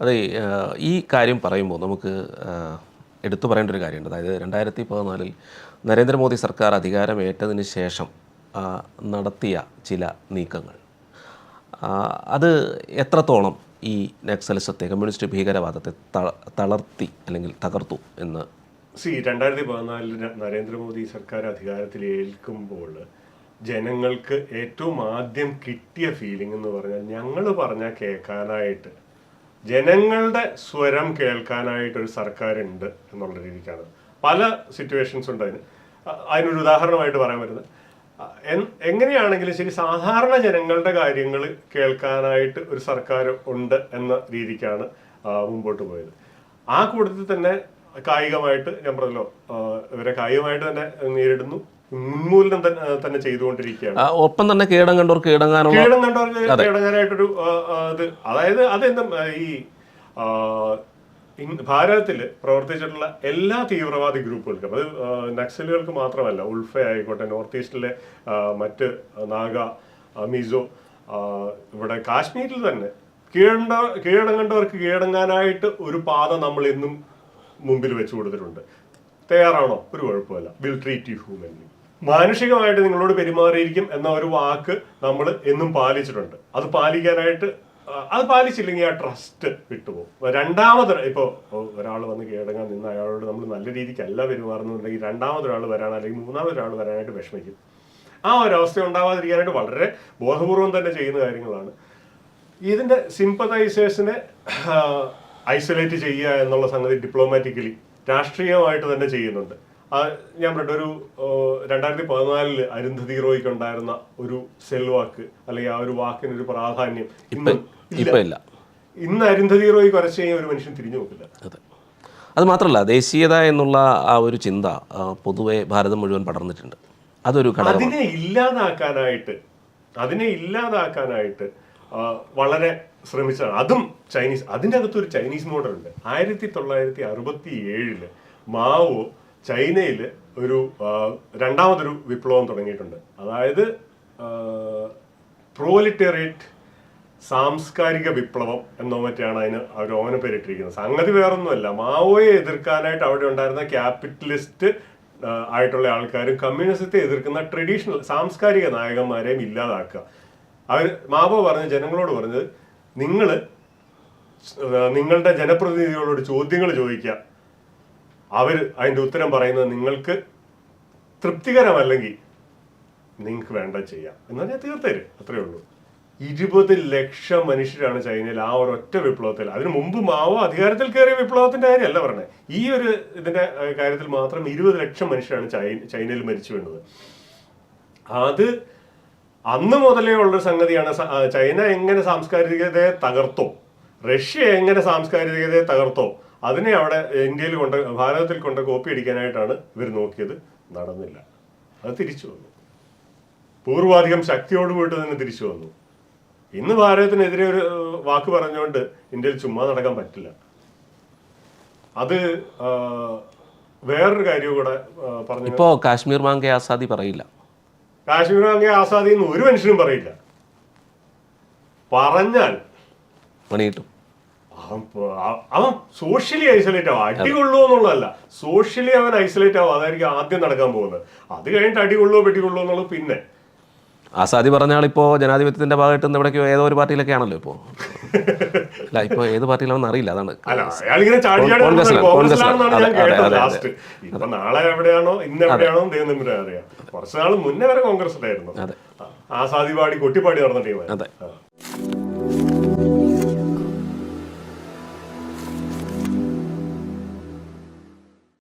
അതെ ഈ കാര്യം പറയുമ്പോൾ നമുക്ക് എടുത്തു പറയേണ്ട ഒരു കാര്യമുണ്ട്. അതായത് രണ്ടായിരത്തി പതിനാലിൽ നരേന്ദ്രമോദി സർക്കാർ അധികാരമേറ്റതിന് ശേഷം നടത്തിയ ചില നീക്കങ്ങൾ. അത് എത്രത്തോളം ഈ നക്സലിസത്തെ കമ്മ്യൂണിസ്റ്റ് ഭീകരവാദത്തെ തളർത്തി അല്ലെങ്കിൽ തകർത്തു എന്ന്? സി രണ്ടായിരത്തി പതിനാലിൽ നരേന്ദ്രമോദി സർക്കാർ അധികാരത്തിൽ ഏൽക്കുമ്പോൾ ജനങ്ങൾക്ക് ഏറ്റവും ആദ്യം കിട്ടിയ ഫീലിംഗ് എന്ന് പറഞ്ഞാൽ ഞങ്ങൾ പറഞ്ഞാൽ കേൾക്കാനായിട്ട് ജനങ്ങളുടെ സ്വരം കേൾക്കാനായിട്ട് ഒരു സർക്കാർ ഉണ്ട് എന്നുള്ള രീതിക്കാണ്. പല സിറ്റുവേഷൻസ് ഉണ്ട് അതിന്. അതിനൊരു ഉദാഹരണമായിട്ട് പറയാൻ വരുന്നത് എങ്ങനെയാണെങ്കിലും ശരി സാധാരണ ജനങ്ങളുടെ കാര്യങ്ങൾ കേൾക്കാനായിട്ട് ഒരു സർക്കാർ ഉണ്ട് എന്ന രീതിക്കാണ് മുമ്പോട്ട് പോയത്. ആ കൂട്ടത്തിൽ തന്നെ കായികമായിട്ട് ഞാൻ പറഞ്ഞല്ലോ ഇവരെ കായികമായിട്ട് തന്നെ നേരിടുന്നു. ഉന്മൂലനം തന്നെ ചെയ്തുകൊണ്ടിരിക്കുകയാണ്. ഒപ്പം തന്നെ കീടം കണ്ടവർ കീടങ്ങാനുള്ള കീഴം കണ്ടവർക്ക് കീടങ്ങാനായിട്ടൊരു ഇത് അതായത് അതെന്താ ഈ ഭാരതത്തിൽ പ്രവർത്തിച്ചിട്ടുള്ള എല്ലാ തീവ്രവാദി ഗ്രൂപ്പുകൾക്കും അത് നക്സലുകൾക്ക് മാത്രമല്ല ഉൾഫ ആയിക്കോട്ടെ നോർത്ത് ഈസ്റ്റിലെ മറ്റ് നാഗ മിസോ ഇവിടെ കാശ്മീരിൽ തന്നെ കീഴണ്ട കീഴടങ്ങേണ്ടവർക്ക് കീഴടങ്ങാനായിട്ട് ഒരു പാത നമ്മൾ ഇന്നും മുമ്പിൽ വെച്ചു കൊടുത്തിട്ടുണ്ട്. തയ്യാറാണോ? ഒരു കുഴപ്പമില്ല. വിൽ ട്രീറ്റ് യു ഹ്യൂമൻലി മാനുഷികമായിട്ട് നിങ്ങളോട് പെരുമാറിയിരിക്കും എന്ന ഒരു വാക്ക് നമ്മൾ എന്നും പാലിച്ചിട്ടുണ്ട്. അത് പാലിക്കാനായിട്ട് അത് പാലിച്ചില്ലെങ്കിൽ ആ ട്രസ്റ്റ് വിട്ടുപോകും. രണ്ടാമത് ഇപ്പോൾ ഒരാൾ വന്ന് കേടങ്ങാൻ നിന്ന് അയാളോട് നമ്മൾ നല്ല രീതിക്കല്ല പെരുമാറുന്നുണ്ടെങ്കിൽ രണ്ടാമതൊരാൾ വരാൻ അല്ലെങ്കിൽ മൂന്നാമതൊരാൾ വരാനായിട്ട് വിഷമിക്കും. ആ ഒരു അവസ്ഥ ഉണ്ടാവാതിരിക്കാനായിട്ട് വളരെ ബോധപൂർവം തന്നെ ചെയ്യുന്ന കാര്യങ്ങളാണ്. ഇതിന്റെ സിമ്പതൈസേഴ്സിനെ ഐസൊലേറ്റ് ചെയ്യുക എന്നുള്ള സംഗതി ഡിപ്ലോമാറ്റിക്കലി രാഷ്ട്രീയമായിട്ട് തന്നെ ചെയ്യുന്നുണ്ട്. ഞാൻ പറഞ്ഞ ഒരു രണ്ടായിരത്തി പതിനാലിൽ അരുന്ധതി റോയ്ക്ക് ഉണ്ടായിരുന്ന ഒരു സെൽവാക്ക് അല്ലെങ്കിൽ ആ ഒരു വാക്കിന് ഒരു പ്രാധാന്യം ഇല്ല. ഇന്ന് അരുന്ധതി റോയ് കുറച്ച് കഴിഞ്ഞാൽ ഒരു മനുഷ്യൻ തിരിഞ്ഞു നോക്കില്ല. അതെ. മാത്രമല്ല ദേശീയത എന്നുള്ള ആ ഒരു ചിന്ത പൊതുവെ ഭാരതം മുഴുവൻ പടർന്നിട്ടുണ്ട്. അതൊരു അതിനെ ഇല്ലാതാക്കാനായിട്ട് അതിനെ ഇല്ലാതാക്കാനായിട്ട് വളരെ ശ്രമിച്ചതാണ്. അതും ചൈനീസ് അതിന്റെ അകത്ത് ഒരു ചൈനീസ് മോഡൽ ഉണ്ട് ആയിരത്തി തൊള്ളായിരത്തി അറുപത്തി ഏഴിൽ മാവോ ചൈനയിൽ ഒരു രണ്ടാമതൊരു വിപ്ലവം തുടങ്ങിയിട്ടുണ്ട്. അതായത് പ്രോലിറ്റേറിയറ്റ് സാംസ്കാരിക വിപ്ലവം എന്നോ മറ്റാണ് അതിന് അവർ ഓന പേരിട്ടിരിക്കുന്നത്. സംഗതി വേറൊന്നുമല്ല. മാവോയെ എതിർക്കാനായിട്ട് അവിടെ ഉണ്ടായിരുന്ന ക്യാപിറ്റലിസ്റ്റ് ആയിട്ടുള്ള ആൾക്കാരും കമ്മ്യൂണിസത്തെ എതിർക്കുന്ന ട്രഡീഷണൽ സാംസ്കാരിക നായകന്മാരെയും ഇല്ലാതാക്കുക. അവർ മാവോ പറഞ്ഞ ജനങ്ങളോട് പറഞ്ഞത് നിങ്ങൾ നിങ്ങളുടെ ജനപ്രതിനിധികളോട് ചോദ്യങ്ങൾ ചോദിക്കുക. അവർ അതിന്റെ ഉത്തരം പറയുന്നത് നിങ്ങൾക്ക് തൃപ്തികരമല്ലെങ്കിൽ നിങ്ങൾക്ക് വേണ്ട ചെയ്യാം. എന്ന് പറഞ്ഞാൽ തീർത്തരും. അത്രയേ ഉള്ളൂ. ഇരുപത് ലക്ഷം മനുഷ്യരാണ് ചൈനയിൽ ആ ഒരു ഒറ്റ വിപ്ലവത്തിൽ. അതിനു മുമ്പ് മാവോ അധികാരത്തിൽ കയറിയ വിപ്ലവത്തിന്റെ കാര്യമല്ല പറഞ്ഞത് ഈ ഒരു ഇതിന്റെ കാര്യത്തിൽ മാത്രം ഇരുപത് ലക്ഷം മനുഷ്യരാണ് ചൈനയിൽ മരിച്ചു വീണത്. അത് അന്ന് മുതലേ ഉള്ളൊരു സംഗതിയാണ് ചൈന എങ്ങനെ സാംസ്കാരികതയെ തകർത്തോ? റഷ്യ എങ്ങനെ സാംസ്കാരികതയെ തകർത്തോ? അതിനെ അവിടെ ഇന്ത്യയിൽ കൊണ്ട് ഭാരതത്തിൽ കൊണ്ട് കോപ്പി അടിക്കാനായിട്ടാണ് ഇവർ നോക്കിയത്. നടന്നില്ല. അത് തിരിച്ചു വന്നു. പൂർവാധികം ശക്തിയോട് പോയിട്ട് തന്നെ തിരിച്ചു വന്നു. ഇന്ന് ഭാരതത്തിനെതിരെ ഒരു വാക്ക് പറഞ്ഞുകൊണ്ട് ഇന്ത്യയിൽ ചുമ്മാ നടക്കാൻ പറ്റില്ല. അത് വേറൊരു കാര്യം കൂടെ പറഞ്ഞു ഇപ്പോ കാശ്മീർ മാങ്കെ ആസാദി പറയില്ല. കാശ്മീർ അങ്ങനെ ആസാദി എന്ന് ഒരു മനുഷ്യനും പറയില്ല. പറഞ്ഞാൽ പണി കിട്ടും അവൻ സോഷ്യലി ഐസൊലേറ്റ് ആവും. അടി കൊള്ളുമോ എന്നുള്ളതല്ല. സോഷ്യലി അവൻ ഐസൊലേറ്റ് ആവും. അതായിരിക്കും ആദ്യം നടക്കാൻ പോകുന്നത്. അത് കഴിഞ്ഞിട്ട് അടി കൊള്ളുമോ പെട്ടി കൊള്ളുമോ എന്നുള്ളത് പിന്നെ. ആസാദി പറഞ്ഞ ആളിപ്പോൾ ജനാധിപത്യത്തിന്റെ ഭാഗമായിട്ട് നിന്ന് എവിടേക്കോ ഏതോ ഒരു പാർട്ടിയിലൊക്കെ ആണല്ലോ ഇപ്പോ? അല്ല ഇപ്പോൾ ഏത് പാർട്ടിയിലാണെന്ന് അറിയില്ല. അതാണ് ഇപ്പൊ അതെ. ആസാദി പാടി കൊട്ടിപ്പാടി നടന്ന ടീമാണ് അതെ.